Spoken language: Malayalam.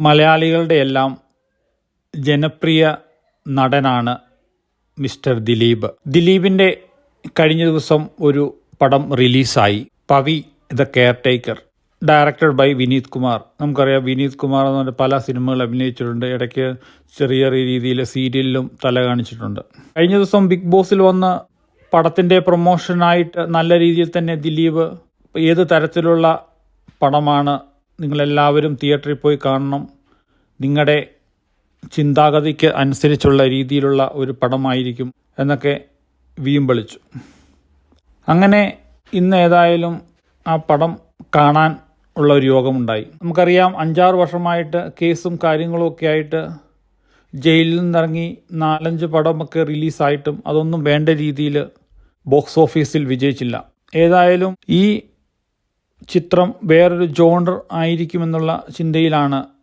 മലയാളികളുടെ എല്ലാം ജനപ്രിയ നടനാണ് മിസ്റ്റർ ദിലീപ്. ദിലീപിന്റെ കഴിഞ്ഞ ദിവസം ഒരു പടം റിലീസായി. Pavi the caretaker directed by Vineeth Kumar. നമുക്കറിയാം വിനീത് കുമാർ എന്ന് പറഞ്ഞ പല സിനിമകൾ അഭിനയിച്ചിട്ടുണ്ട്. ഇടയ്ക്ക് ചെറിയ ചെറിയ രീതിയിൽ സീരിയലിലും തല കാണിച്ചിട്ടുണ്ട്. കഴിഞ്ഞ ദിവസം ബിഗ് ബോസിൽ വന്ന പടത്തിന്റെ പ്രൊമോഷനായിട്ട് നല്ല രീതിയിൽ തന്നെ ദിലീപ് ഏത് തരത്തിലുള്ള പടമാണ് നിങ്ങളെല്ലാവരും തിയേറ്ററിൽ പോയി കാണണം. നിങ്ങളുടെ ചിന്താഗതിക്ക് അനുസരിച്ചുള്ള രീതിയിലുള്ള ഒരു പടമായിരിക്കും എന്നൊക്കെ വീമ്പളിച്ചു അങ്ങനെ ഇന്ന് ഏതായാലും ആ പടം കാണാൻ ഉള്ള ഒരു യോഗമുണ്ടായി. നമുക്കറിയാം അഞ്ചാറ് വർഷമായിട്ട് കേസും കാര്യങ്ങളും ഒക്കെ ആയിട്ട് ജയിലിൽ നിന്നിറങ്ങി നാലഞ്ച് പടമൊക്കെ റിലീസായിട്ടും അതൊന്നും വേണ്ട രീതിയിൽ ബോക്സ് ഓഫീസിൽ വിജയിച്ചില്ല. ഏതായാലും ഈ ചിത്രം വേറൊരു ജോണർ ആയിരിക്കുമെന്നുള്ള ചിന്തയിലാണ്